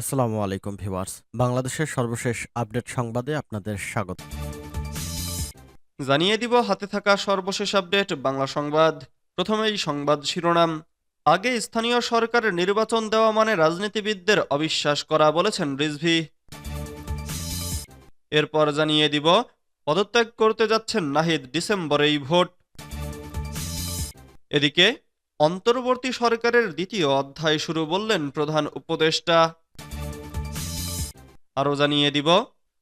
আসসালামু আলাইকুম ভিউয়ার্স। বাংলাদেশের সর্বশেষ আপডেট সংবাদে আপনাদের স্বাগত। জানিয়ে দিব, হাতে থাকা সর্বশেষ আপডেট, বাংলা সংবাদ। প্রথমেই সংবাদ শিরোনাম। আগে স্থানীয় সরকারের নির্বাচন দেওয়া মানে রাজনীতিবিদদের অবিশ্বাস করা বলেছেন রিজভি। এরপর জানিয়ে দিব, পদত্যাগ করতে যাচ্ছেন নাহিদ ডিসেম্বরেই ভোট। এদিকে, অন্তর্বর্তী সরকারের দ্বিতীয় অধ্যায় শুরু বললেন প্রধান উপদেষ্টা। আরও জানিয়ে দিব,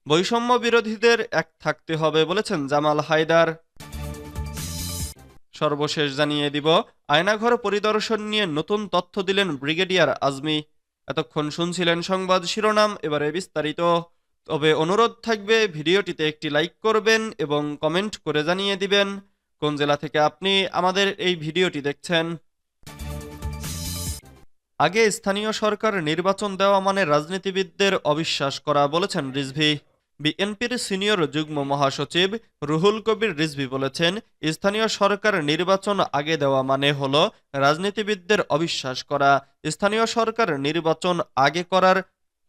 বৈষম্য বিরোধীদের এক থাকতে হবে বলেছেন জামাল হায়দার। সর্বশেষ জানিয়ে দিব, আয়নাঘর পরিদর্শন নিয়ে নতুন তথ্য দিলেন ব্রিগেডিয়ার আজমি। এতক্ষণ শুনছিলেন সংবাদ শিরোনাম, এবারে বিস্তারিত। তবে অনুরোধ থাকবে, ভিডিওটিতে একটি লাইক করবেন এবং কমেন্ট করে জানিয়ে দিবেন। কোন জেলা থেকে আপনি আমাদের এই ভিডিওটি দেখছেন? আগে স্থানীয় সরকার নির্বাচন দেওয়া মানে রাজনীতিবিদদের অবিশ্বাস করা বলেছেন রিজভি। বিএনপির সিনিয়র যুগ্ম মহাসচিব রুহুল কবির রিজভি বলেছেন, স্থানীয় সরকার নির্বাচন আগে দেওয়া মানে হল রাজনীতিবিদদের অবিশ্বাস করা। স্থানীয় সরকার নির্বাচন আগে করার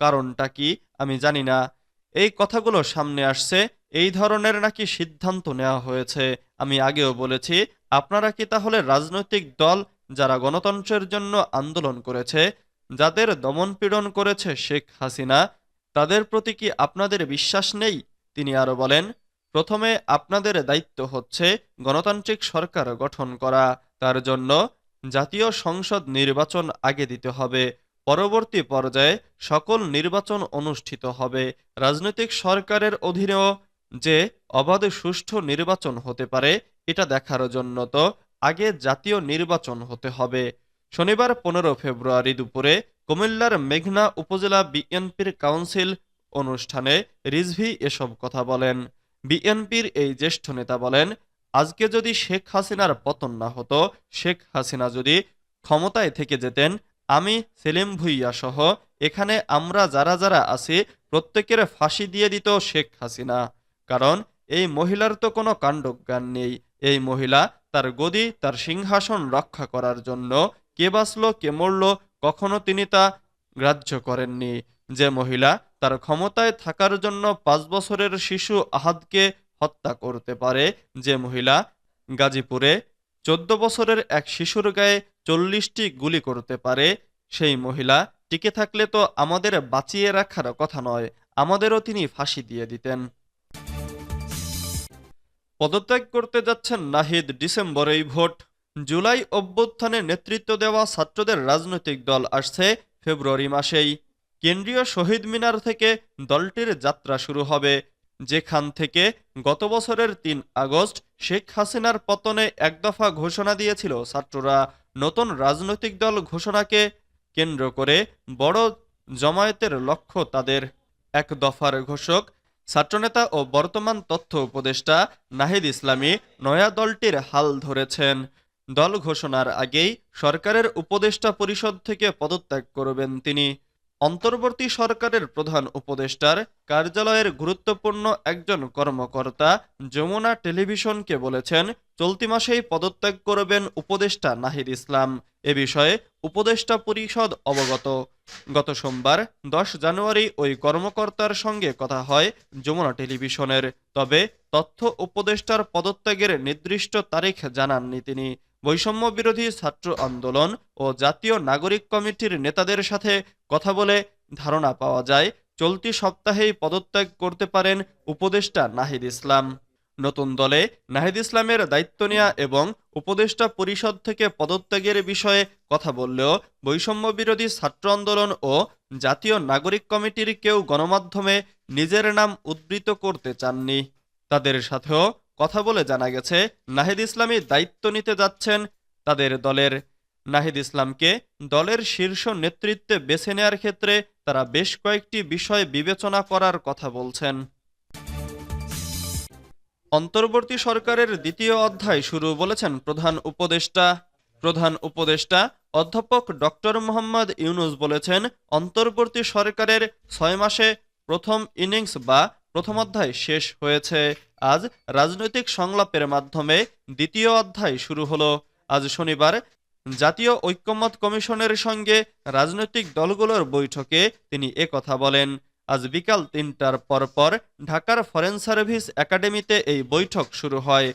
কারণটা কি আমি জানি না। এই কথাগুলো সামনে আসছে, এই ধরনের নাকি সিদ্ধান্ত নেওয়া হয়েছে। আমি আগেও বলেছি, আপনারা কি তাহলে রাজনৈতিক দল যারা গণতন্ত্রের জন্য আন্দোলন করেছে, যাদের দমনপীড়ন করেছে শেখ হাসিনা, তাদের প্রতি কি আপনাদের বিশ্বাস নেই? তিনি আরও বলেন, প্রথমে আপনাদের দায়িত্ব হচ্ছে গণতান্ত্রিক সরকার গঠন করা। তার জন্য জাতীয় সংসদ নির্বাচন আগে দিতে হবে। পরবর্তী পর্যায়ে সকল নির্বাচন অনুষ্ঠিত হবে। রাজনৈতিক সরকারের অধীনেও যে অবাধ সুষ্ঠু নির্বাচন হতে পারে, এটা দেখার জন্য তো আগে জাতীয় নির্বাচন হতে হবে। শনিবার পনেরো ফেব্রুয়ারি দুপুরে কুমিল্লার মেঘনা উপজেলা বিএনপির কাউন্সিল অনুষ্ঠানে রিজভি এসব কথা বলেন। বিএনপির এই জ্যেষ্ঠ নেতা বলেন, আজকে যদি শেখ হাসিনার পতন না হতো, শেখ হাসিনা যদি ক্ষমতায় থেকে যেতেন, আমি সেলিম ভুইয়া সহ এখানে আমরা যারা যারা আছি, প্রত্যেকের ফাঁসি দিয়ে দিত শেখ হাসিনা। কারণ এই মহিলার তো কোনো কাণ্ডজ্ঞান নেই। এই মহিলা তার গদি, তার সিংহাসন রক্ষা করার জন্য কে বাঁচল, কে মরল, কখনো তিনি তা গ্রাহ্য করেননি। যে মহিলা তার ক্ষমতায় থাকার জন্য পাঁচ বছরের শিশু আহাদকে হত্যা করতে পারে, যে মহিলা গাজীপুরে চোদ্দ বছরের এক শিশুর গায়ে চল্লিশটি গুলি করতে পারে, সেই মহিলা টিকে থাকলে তো আমাদের বাঁচিয়ে রাখার কথা নয়, আমাদেরও তিনি ফাঁসি দিয়ে দিতেন। পদত্যাগ করতে যাচ্ছেন নাহিদ ডিসেম্বরেই ভোট। জুলাই অভ্যুত্থানে নেতৃত্ব দেওয়া ছাত্রদের রাজনৈতিক দল আসছে ফেব্রুয়ারি মাসেই। কেন্দ্রীয় শহীদ মিনার থেকে দলটির যাত্রা শুরু হবে। যেখান থেকে গত বছরের তিন আগস্ট শেখ হাসিনার পতনে একদফা ঘোষণা দিয়েছিল ছাত্ররা। নতুন রাজনৈতিক দল ঘোষণাকে কেন্দ্র করে বড় জমায়েতের লক্ষ্য তাদের। এক দফার ঘোষক ছাত্রনেতা ও বর্তমান তথ্য উপদেষ্টা নাহিদ ইসলামী নয়া দলটির হাল ধরেছেন। দল ঘোষণার আগেই সরকারের উপদেষ্টা পরিষদ থেকে পদত্যাগ করবেন তিনি। অন্তর্বর্তী সরকারের প্রধান উপদেষ্টার কার্যালয়ের গুরুত্বপূর্ণ একজন কর্মকর্তা যমুনা টেলিভিশনকে বলেছেন, চলতি মাসেই পদত্যাগ করবেন উপদেষ্টা নাহিদ ইসলাম। এ বিষয়ে উপদেষ্টা পরিষদ অবগত। গত সোমবার, দশ জানুয়ারি ওই কর্মকর্তার সঙ্গে কথা হয় যমুনা টেলিভিশনের। তবে তথ্য উপদেষ্টার পদত্যাগের নির্দিষ্ট তারিখ জানাননি তিনি। বৈষম্য বিরোধী ছাত্র আন্দোলন ও জাতীয় নাগরিক কমিটির নেতাদের সাথে কথা বলে ধারণা পাওয়া যায়, চলতি সপ্তাহেই পদত্যাগ করতে পারেন উপদেষ্টা নাহিদ ইসলাম। নতুন দলে নাহিদ ইসলামের দায়িত্ব নেওয়া এবং উপদেষ্টা পরিষদ থেকে পদত্যাগের বিষয়ে কথা বললেও বৈষম্য বিরোধী ছাত্র আন্দোলন ও জাতীয় নাগরিক কমিটির কেউ গণমাধ্যমে নিজের নাম উদ্ধৃত করতে চাননি। তাদের সাথেও কথা বলে জানা গেছে, নাহিদ ইসলামী দায়িত্ব নিতে যাচ্ছেন তাদের দলের। নাহিদ ইসলামকে দলের শীর্ষ নেতৃত্বে বেছে নেওয়ার ক্ষেত্রে তারা বেশ কয়েকটি বিষয় বিবেচনা করার কথা বলছেন। অন্তর্বর্তী সরকারের দ্বিতীয় অধ্যায় শুরু বলেছেন প্রধান উপদেষ্টা। প্রধান উপদেষ্টা অধ্যাপক ডক্টর মোহাম্মদ ইউনুস বলেছেন, অন্তর্বর্তী সরকারের ছয় মাসে প্রথম ইনিংস বা প্রথম অধ্যায় শেষ হয়েছে। আজ রাজনৈতিক সংলাপের মাধ্যমে দ্বিতীয় অধ্যায় শুরু হলো। আজ শনিবার জাতীয় ঐক্যমত কমিশনের সঙ্গে রাজনৈতিক দলগুলোর বৈঠকে তিনি একথা বলেন। আজ বিকাল তিনটার পরপর ঢাকার ফরেন সার্ভিস একাডেমিতে এই বৈঠক শুরু হয়।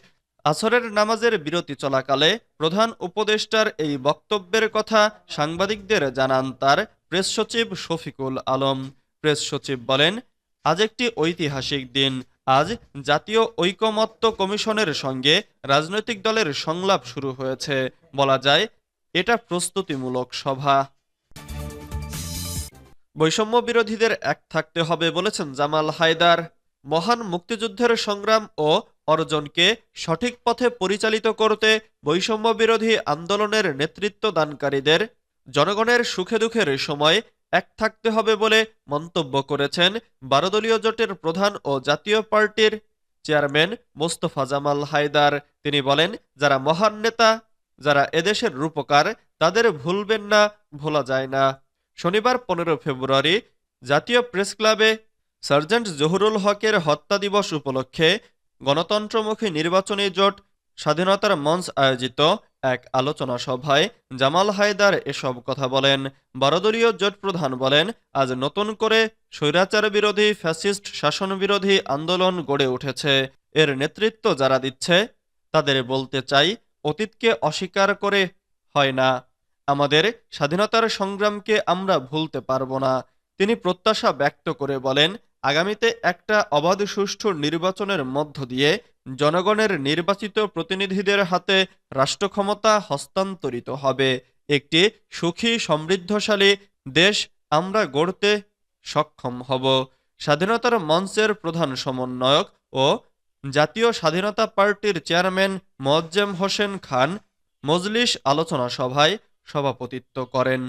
আসরের নামাজের বিরতি চলাকালে প্রধান উপদেষ্টার এই বক্তব্যের কথা সাংবাদিকদের জানান তার প্রেস সচিব শফিকুল আলম। প্রেস সচিব বলেন আজ একটি ঐতিহাসিক দিন। আজ জাতীয় ঐকমত্য কমিশনের সঙ্গে রাজনৈতিক দলের সংলাপ শুরু হয়েছে। বলা যায়, এটা প্রস্তুতিমূলক সভা। বৈষম্য বিরোধীদের এক থাকতে হবে বলেছেন জামাল হায়দার। মহান মুক্তিযুদ্ধের সংগ্রাম ও অর্জনকে সঠিক পথে পরিচালিত করতে বৈষম্য বিরোধী আন্দোলনের নেতৃত্ব দানকারীদের জনগণের সুখে দুঃখের সময় এক থাকতে হবে বলে মন্তব্য করেছেন বারো দলীয় জোটের প্রধান ও জাতীয় পার্টির চেয়ারম্যান মোস্তফা জামাল হায়দার। তিনি বলেন, যারা মহান নেতা, যারা এদেশের রূপকার, তাদের ভুলবেন না, ভোলা যায় না। শনিবার পনেরো ফেব্রুয়ারি জাতীয় প্রেস ক্লাবে সার্জেন্ট জহুরুল হকের হত্যা দিবস উপলক্ষে গণতন্ত্রমুখী নির্বাচনী জোট স্বাধীনতার মঞ্চ আয়োজিত এক আলোচনা সভায় জামাল হায়দার এসব কথা বলেন। বারোদলীয় জোট প্রধান বলেন, আজ নতুন করে স্বৈরাচার বিরোধী, ফ্যাসিস্ট শাসন বিরোধী আন্দোলন গড়ে উঠেছে। এর নেতৃত্ব যারা দিচ্ছে, তাদের বলতে চাই, অতীতকে অস্বীকার করে হয় না। আমাদের স্বাধীনতার সংগ্রামকে আমরা ভুলতে পারব না। তিনি প্রত্যাশা ব্যক্ত করে বলেন আগামীতে একটা অবাধ সুষ্ঠু নির্বাচনের মধ্য দিয়ে জনগণের নির্বাচিত প্রতিনিধিদের হাতে রাষ্ট্র ক্ষমতা হস্তান্তরিত হবে। একটি সুখী, সমৃদ্ধশালী দেশ আমরা গড়তে সক্ষম হব। স্বাধীনতার মঞ্চের প্রধান সমন্বয়ক ও জাতীয় স্বাধীনতা পার্টির চেয়ারম্যান মোয়াজ্জেম হোসেন খান মজলিস আলোচনা সভায় সভাপতিত্ব করেন।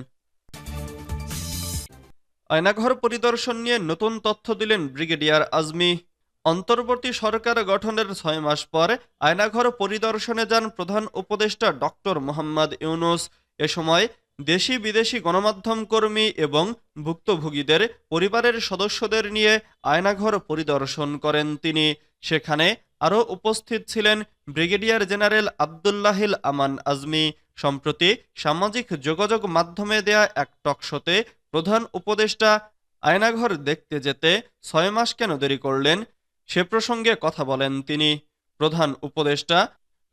আয়নাঘর পরিদর্শন নিয়ে নতুন তথ্য দিলেন ব্রিগেডিয়ার আজমি। অন্তর্বর্তী সরকার গঠনের ছয় মাস পর আয়নাঘর পরিদর্শনে যান প্রধান উপদেষ্টা ডক্টর মোহাম্মদ ইউনুস। এ সময় দেশি বিদেশি গণমাধ্যম কর্মী এবং ভুক্তভোগীদের পরিবারের সদস্যদের নিয়ে আয়নাঘর পরিদর্শন করেন তিনি। সেখানে আরও উপস্থিত ছিলেন ব্রিগেডিয়ার জেনারেল আবদুল্লাহিল আমান আজমি। সম্প্রতি সামাজিক যোগাযোগ মাধ্যমে দেয়া এক টকশোতে প্রধান উপদেষ্টা আয়নাঘর দেখতে যেতে ছয় মাস কেন দেরি করলেন সে প্রসঙ্গে কথা বলেন তিনি। প্রধান উপদেষ্টা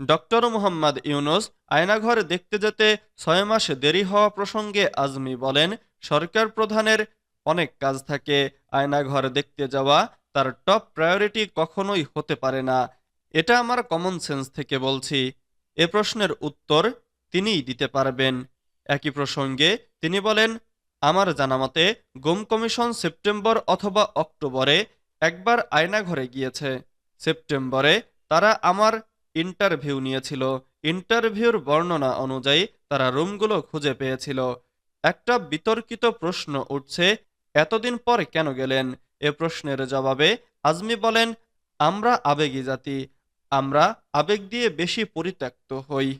ডক্টর মোহাম্মদ ইউনুস আয়নাঘর দেখতে যেতে ছয় মাস দেরি হওয়া প্রসঙ্গে আজমি বলেন, সরকার প্রধানের অনেক কাজ থাকে, আয়নাঘর দেখতে যাওয়া তার টপ প্রায়োরিটি কখনোই হতে পারে না। এটা আমার কমন সেন্স থেকে বলছি। এ প্রশ্নের উত্তর তিনিই দিতে পারবেন। একই প্রসঙ্গে তিনি বলেন আমার জানামতে গুম কমিশন সেপ্টেম্বর অথবা অক্টোবরে একবার আয়নাঘরে গিয়েছে। সেপ্টেম্বরে তারা আমার ইন্টারভিউ নিয়েছিল। ইন্টারভিউর বর্ণনা অনুযায়ী তারা রুমগুলো খুঁজে পেয়েছিল। একটা বিতর্কিত প্রশ্ন উঠছে, এতদিন পর কেন গেলেন? এ প্রশ্নের জবাবে আজমি বলেন, আমরা আবেগী জাতি। আমরা আবেগ দিয়ে বেশি পরিত্যক্ত হই।